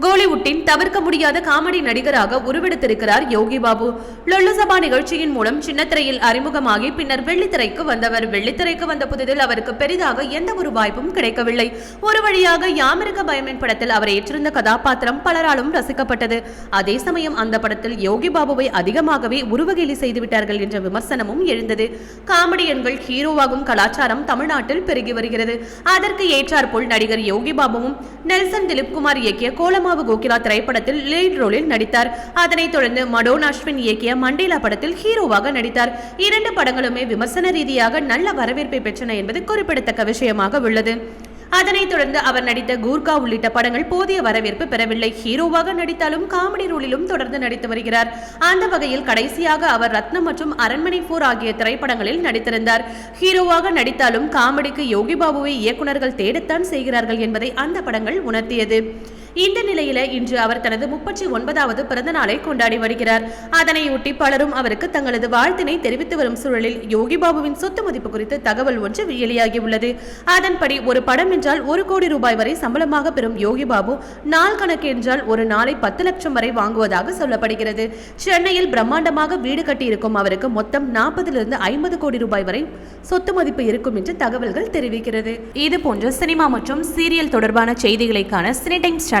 கோலிவுட்டின் தவிர்க்க முடியாத காமெடி நடிகராக உருவெடுத்திருக்கிறார் யோகி பாபு. லொல்லுசபா நிகழ்ச்சியின் மூலம் சின்னத்திரையில் அறிமுகமாகி பின்னர் வெள்ளித்திரைக்கு வந்தவர். வெள்ளித்திரைக்கு வந்த புதிதில் அவருக்கு பெரிதாக எந்த ஒரு வாய்ப்பும் கிடைக்கவில்லை. ஒரு வழியாக யாமிருக பயமின் படத்தில் அவர் ஏற்றிருந்த கதாபாத்திரம் பலராலும் ரசிக்கப்பட்டது. அதே சமயம் அந்த படத்தில் யோகி பாபுவை அதிகமாகவே உருவகேலி செய்துவிட்டார்கள் என்ற விமர்சனமும் எழுந்தது. காமெடியன்கள் ஹீரோவாகும் கலாச்சாரம் தமிழ்நாட்டில் பெருகி வருகிறது. அதற்கு ஏற்றாற்போல் நடிகர் யோகி பாபுவும் நெல்சன் திலீப்குமார் இயக்கிய கோலமாவு கோகிலா திரைப்படத்தில் லீட் ரோலில் நடித்தார். அதனைத் தொடர்ந்து மடோன் அஸ்வின் இயக்கிய மண்டேலா படத்தில் ஹீரோவாக நடித்தார். இரண்டு படங்களுமே விமர்சன ரீதியாக நல்ல வரவேற்பை பெற்றன என்பது குறிப்பிடத்தக்க விஷயமாக உள்ளது. அதனைத் தொடர்ந்து அவர் நடித்த கூர்கா உள்ளிட்ட படங்கள் போதிய வரவேற்பு பெறவில்லை. ஹீரோவாக நடித்தாலும் காமெடி ரோலிலும் தொடர்ந்து நடித்து வருகிறார். அந்த வகையில் கடைசியாக அவர் ரத்னம் மற்றும் அரண்மனை போர் ஆகிய திரைப்படங்களில் நடித்திருந்தார். ஹீரோவாக நடித்தாலும் காமெடிக்கு யோகி பாபுவை இயக்குனர்கள் தேடத்தான் செய்கிறார்கள் என்பதை அந்த படங்கள் உணர்த்தியது. இந்த நிலையில இன்று அவர் தனது முப்பத்தி ஒன்பதாவது பிறந்த நாளை கொண்டாடி வருகிறார். அதனையொட்டி பலரும் அவருக்கு தங்களது வாழ்த்தினை தெரிவித்து வரும் சூழலில் யோகி பாபுவின் சொத்து மதிப்பு குறித்து தகவல் ஒன்று வெளியாகியுள்ளது. அதன்படி ஒரு படம் என்றால் ஒரு கோடி ரூபாய் வரை சம்பளமாக பெறும் யோகி பாபு நாள் கணக்கு என்றால் ஒரு நாளை பத்து லட்சம் வரை வாங்குவதாக சொல்லப்படுகிறது. சென்னையில் பிரம்மாண்டமாக வீடு கட்டியிருக்கும் அவருக்கு மொத்தம் நாற்பதிலிருந்து ஐம்பது கோடி ரூபாய் வரை சொத்து மதிப்பு இருக்கும் என்று தகவல்கள் தெரிவிக்கிறது. இது போன்ற சினிமா மற்றும் சீரியல் தொடர்பான செய்திகளைக்கான சினி டைம்ஸ் சேனல்